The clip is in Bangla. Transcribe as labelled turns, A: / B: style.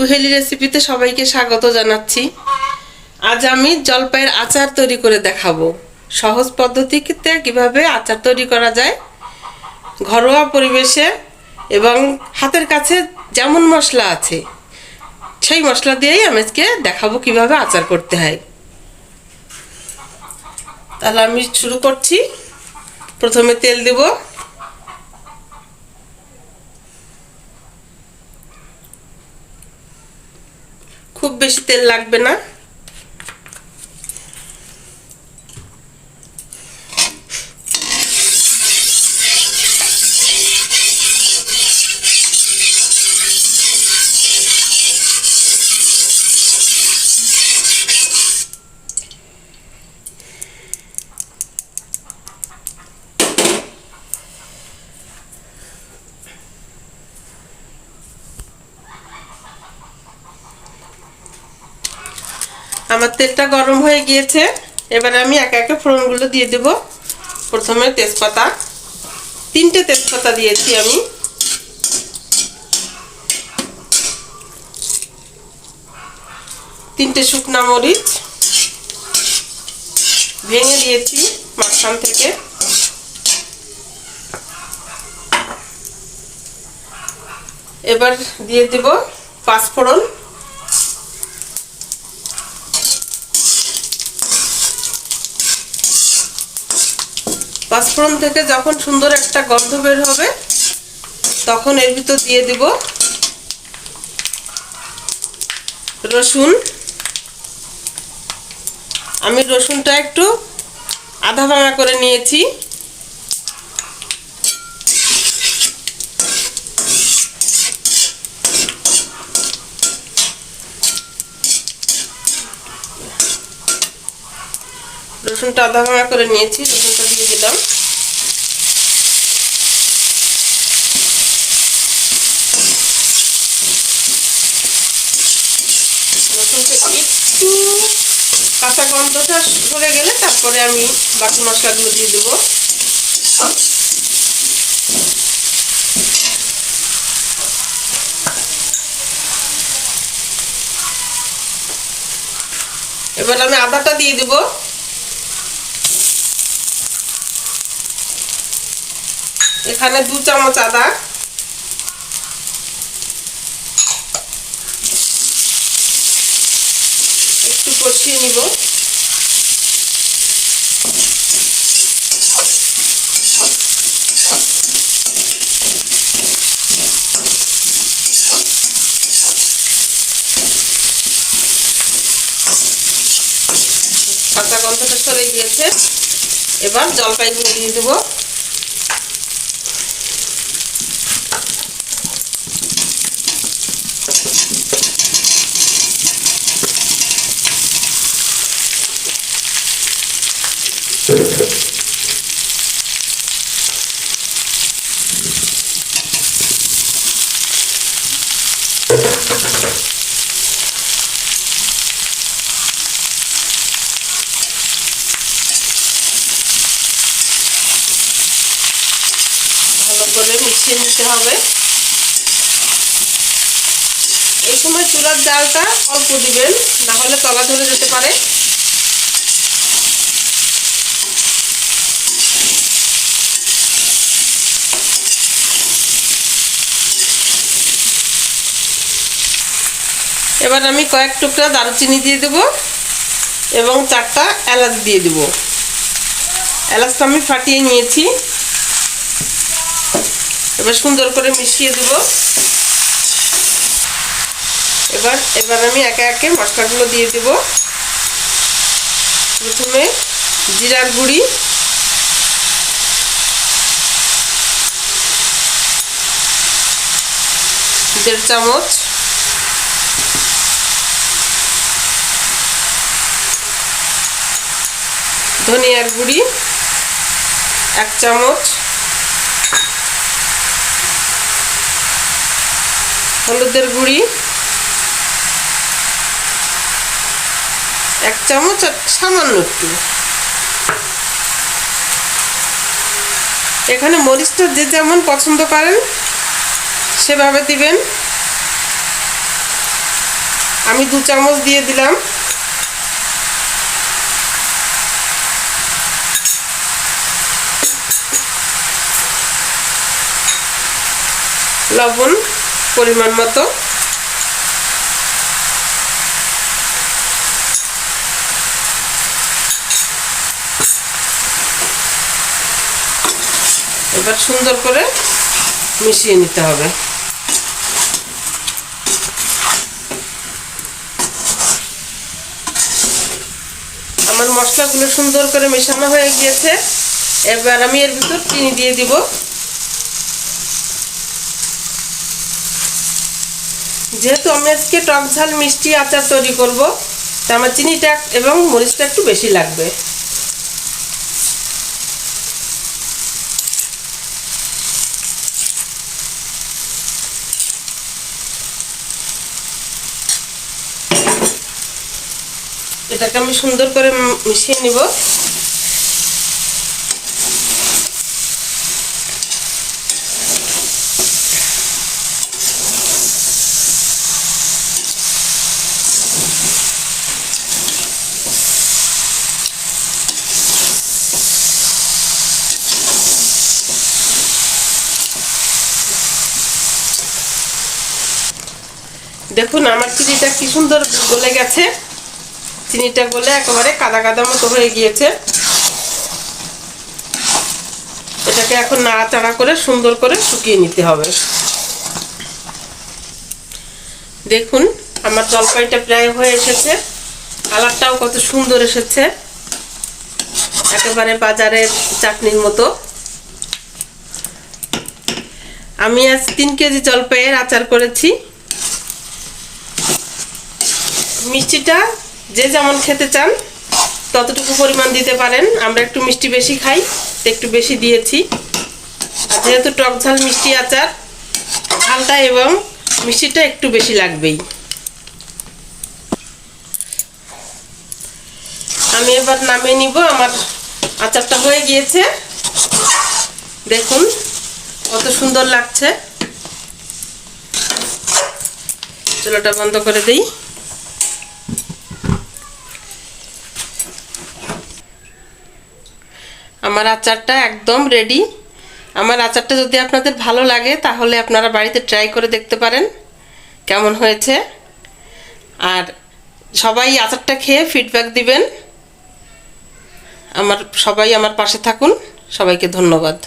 A: কুহেলি রেসিপিতে সবাইকে স্বাগত জানাচ্ছি। আজ আমি জলপাইয়ের আচার তৈরি করে দেখাবো। সহজ পদ্ধতিতে কীভাবে আচার তৈরি করা যায়, ঘরোয়া পরিবেশে এবং হাতের কাছে যেমন মশলা আছে, সেই মশলা দিয়েই আমি আজকে দেখাবো কীভাবে আচার করতে হয়। তাহলে আমি শুরু করছি। প্রথমে তেল দেব। খুব বেশি তেল লাগবে না। আমার তেলটা গরম হয়ে গিয়েছে। এবারে আমি একে একে ফোড়নগুলো দিয়ে দেব। প্রথমে তেজপাতা। তিনটে তেজপাতা দিয়েছি আমি। তিনটে শুকনা মরিচ। ভেঙে দিয়েছি মাঝখান থেকে। এবার দিয়ে দেব পাঁচফোড়ন পাঁচফোড়ন থেকে যখন সুন্দর একটা গন্ধ বের হবে, তখন এর ভিতর দিয়ে দিব রসুন। আমি রসুনটা একটু আধা ভাঙা করে নিয়েছি। রসুনটা আধা ভাঙা করে নিয়েছি, রসুনটা দিয়ে দিলাম। একটু কাঁচা গন্ধটা সরে গেলে তারপরে আমি বাকি মশলাগুলো দিয়ে দেবো। এবার আমি আদাটা দিয়ে দেবো। এখানে দু চামচ আদা। একটু কষিয়ে নিব। কাঁচা গন্ধটা সরে গিয়েছে। এবার জলপাইগুলো দিয়ে দেবো। ভালো করে মিশিয়ে নিতে হবে। এই সময় চুলার ডালটা অল্প দিবেন, না হলে তলা ধরে যেতে পারে। এবার আমি কয়েক টুকরা দারুচিনি দিয়ে দেব এবং চারটা এলাচ দিয়ে দেব। এলাচটা আমি ফাটিয়ে নিয়েছি। এবার সুন্দর করে মিশিয়ে দেব। এবার এবার আমি একে একে মশলাগুলো দিয়ে দেব। প্রথমে জিরার গুঁড়ি। দেড় চামচ। ধনিয়ার গুঁড়ি, এক চামচ। হলুদের গুঁড়ি, এক চামচ সামান্য একটু। এখানে মরিচটা যে যেমন পছন্দ করেন, সেভাবে দিবেন। আমি দু চামচ দিয়ে দিলাম। লবণ পরিমাণ মতো। এবার সুন্দর করে মিশিয়ে নিতে হবে। আমার মশলাগুলো সুন্দর করে মেশানো হয়ে গিয়েছে। এবার আমি এর ভিতর চিনি দিয়ে দিব। যেহেতু আমি আজকে টক ঝাল মিষ্টি আচার তৈরি করব, তা আমার চিনিটা এবং মরিচটা একটু বেশি লাগবে। এটাকে আমি সুন্দর করে মিশিয়ে নিব। দেখুন, আমার চিনিটা কি সুন্দর গলে গেছে। চিনিটা গলে একেবারে কাদা কাদা মতো হয়ে গিয়েছে। এটাকে এখন নাড়াচাড়া করে সুন্দর করে শুকিয়ে নিতে হবে। দেখুন, আমার জলপাইটা প্রায় হয়ে এসেছে। কালারটাও কত সুন্দর এসেছে। একেবারে বাজারের চাটনির মতো। আমি আজ তিন কেজি জলপাইয়ের আচার করেছি। মিষ্টিটা যে যেমন খেতে চান, ততটুকু পরিমাণ দিতে পারেন। আমরা একটু মিষ্টি বেশি খাই, তো একটু বেশি দিয়েছি। আর যেহেতু টক ঝাল মিষ্টি আচার ঝালটা এবং মিষ্টিটা একটু বেশি লাগবেই। আমি এবার নামিয়ে নিব, আমার আচারটা হয়ে গিয়েছে। দেখুন, কত সুন্দর লাগছে। চুলাটা বন্ধ করে দিই। আমার আচারটা একদম রেডি আমার আচারটা যদি আপনাদের ভালো লাগে, তাহলে আপনারা বাড়িতে ট্রাই করে দেখতে পারেন কেমন হয়েছে। আর সবাই আচারটা খেয়ে ফিডব্যাক দিবেন। আমার, সবাই আমার পাশে থাকুন। সবাইকে ধন্যবাদ।